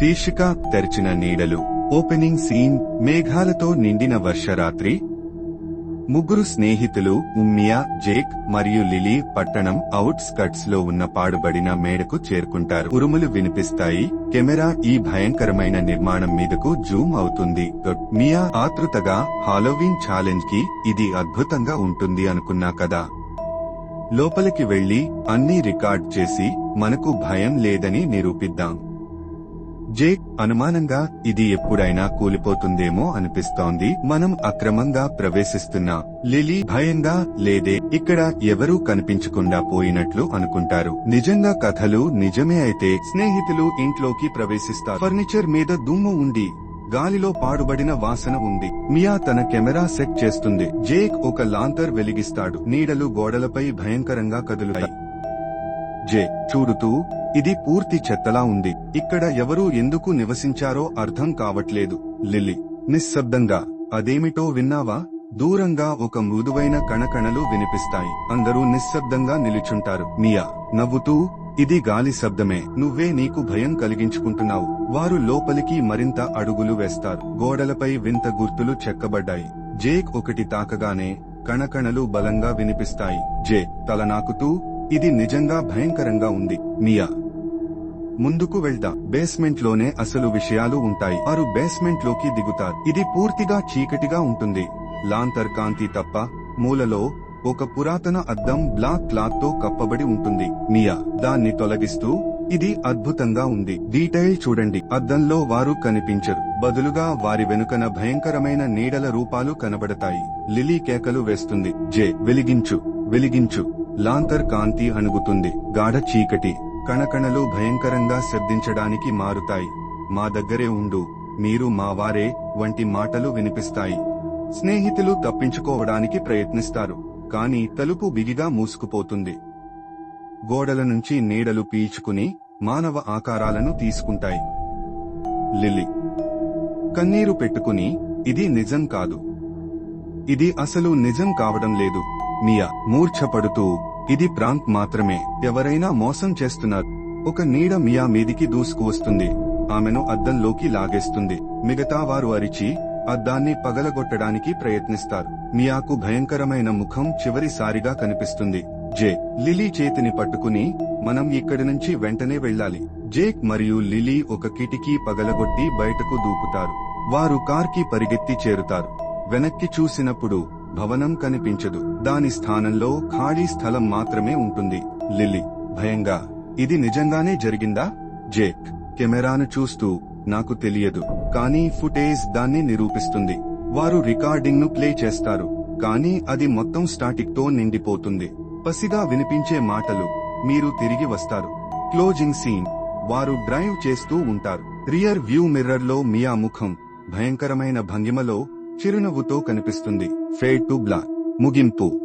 శీర్షిక తెరిచిన నీడలు. ఓపెనింగ్ సీన్ మేఘాలతో నిండిన వర్షరాత్రి. ముగ్గురు స్నేహితులు ఉమ్మియా జేక్ మరియు లిలీ పట్టణం అవుట్ స్కట్స్లో ఉన్న పాడుబడిన మేడకు చేరుకుంటారు. ఉరుములు వినిపిస్తాయి. కెమెరా ఈ భయంకరమైన నిర్మాణం మీదకు జూమ్ అవుతుంది. మియా ఆతృతగా హాలోవీన్ ఛాలెంజ్కి ఇది అద్భుతంగా ఉంటుంది అనుకున్నా కదా. లోపలికి వెళ్ళి అన్నీ రికార్డ్ చేసి మనకు భయం లేదని నిరూపిద్దాం. జేక్ అనుమానంగా ఇది ఎప్పుడైనా కూలిపోతుందేమో అనిపిస్తోంది. మనం అక్రమంగా ప్రవేశిస్తున్నా లిలీ భయంగా లేదే ఇక్కడ ఎవరూ కనిపించకుండా పోయినట్లు అనుకుంటారు. నిజంగా కథలు నిజమే అయితే స్నేహితులు ఇంట్లోకి ప్రవేశిస్తారు. ఫర్నిచర్ మీద దుమ్ము ఉండి గాలిలో పాడుబడిన వాసన ఉంది. మియా తన కెమెరా సెట్ చేస్తుంది. జేక్ ఒక లాంతర్ వెలిగిస్తాడు. నీడలు గోడలపై భయంకరంగా కదులుతాయి. జే చూడుతూ ఇది పూర్తి చెత్తలా ఉంది. ఇక్కడ ఎవరూ ఎందుకు నివసించారో అర్థం కావట్లేదు. లిల్లీ నిశ్శబ్దంగా అదేమిటో విన్నావా? దూరంగా ఒక మృదువైన కణకణలు వినిపిస్తాయి. అందరూ నిశ్శబ్దంగా నిలుచుంటారు. మియా నవ్వుతూ ఇది గాలి శబ్దమే. నువ్వే నీకు భయం కలిగించుకుంటున్నావు. వారు లోపలికి మరింత అడుగులు వేస్తారు. గోడలపై వింత గుర్తులు చెక్కబడ్డాయి. జేక్ ఒకటి తాకగానే కణకణలు బలంగా వినిపిస్తాయి. జే తల నాకుతూ ఇది నిజంగా భయంకరంగా ఉంది మియా. ముందుకు వెళ్దా బేస్మెంట్లోనే అసలు విషయాలు ఉంటాయి. వారు బేస్మెంట్లోకి దిగుతారు. ఇది పూర్తిగా చీకటిగా ఉంటుంది. లాంతర్ కాంతి తప్ప మూలలో ఒక పురాతన అద్దం బ్లాక్ క్లాత్తో కప్పబడి ఉంటుంది మియా. దాన్ని తొలగిస్తూ ఇది అద్భుతంగా ఉంది. డీటెయిల్ చూడండి. అద్దంలో వారు కనిపించరు. బదులుగా వారి వెనుకన భయంకరమైన నీడల రూపాలు కనబడతాయి. లిలీ కేకలు వేస్తుంది. జే వెలిగించు వెలిగించు. లాంతర్ కాంతి అణుగుతుంది. గాఢ చీకటి. కణకణలు భయంకరంగా శబ్దించడానికి మారుతాయి. మా దగ్గరే ఉండు. మీరు మావారే వంటి మాటలు వినిపిస్తాయి. స్నేహితులు తప్పించుకోవడానికి ప్రయత్నిస్తారు. కాని తలుపు బిగిగా మూసుకుపోతుంది. గోడల నుంచి నీడలు పీల్చుకుని మానవ ఆకారాలను తీసుకుంటాయి. లిల్లీ. కన్నీరు పెట్టుకుని ఇది నిజం కాదు. ఇది అసలు నిజం కావడం లేదు. మియా మూర్ఛపడుతూ ఇది ప్రాంక్ మాత్రమే. ఎవరైనా మోసం చేస్తున్నారు. ఒక నీడ మియా మీదికి దూసుకు వస్తుంది. ఆమెను అద్దంలోకి లాగేస్తుంది. మిగతా వారు అరిచి అద్దాన్ని పగలగొట్టడానికి ప్రయత్నిస్తారు. మియాకు భయంకరమైన ముఖం చివరిసారిగా కనిపిస్తుంది. జే లిలీ చేతిని పట్టుకుని మనం ఇక్కడి నుంచి వెంటనే వెళ్ళాలి. జేక్ మరియు లిలీ ఒక కిటికీ పగలగొట్టి బయటకు దూకుతారు. వారు కార్కి పరిగెత్తి చేరుతారు. వెనక్కి చూసినప్పుడు భవనం కనిపించదు. దాని స్థానంలో ఖాళీ స్థలం మాత్రమే ఉంటుంది. లిల్లీ భయంగా ఇది నిజంగానే జరిగిందా? జేక్ కెమెరాను చూస్తూ నాకు తెలియదు. కానీ ఫుటేజ్ దాన్ని నిరూపిస్తుంది. వారు రికార్డింగ్ను ప్లే చేస్తారు. కానీ అది మొత్తం స్టాటిక్తో నిండిపోతుంది. పసిగా వినిపించే మాటలు మీరు తిరిగి వస్తారు. క్లోజింగ్ సీన్ వారు డ్రైవ్ చేస్తూ ఉంటారు. రియర్ వ్యూ మిర్రర్లో మియా ముఖం భయంకరమైన భంగిమలో చిరునవ్వుతో కనిపిస్తుంది. ఫేడ్ టు బ్లాక్ ముగింపు.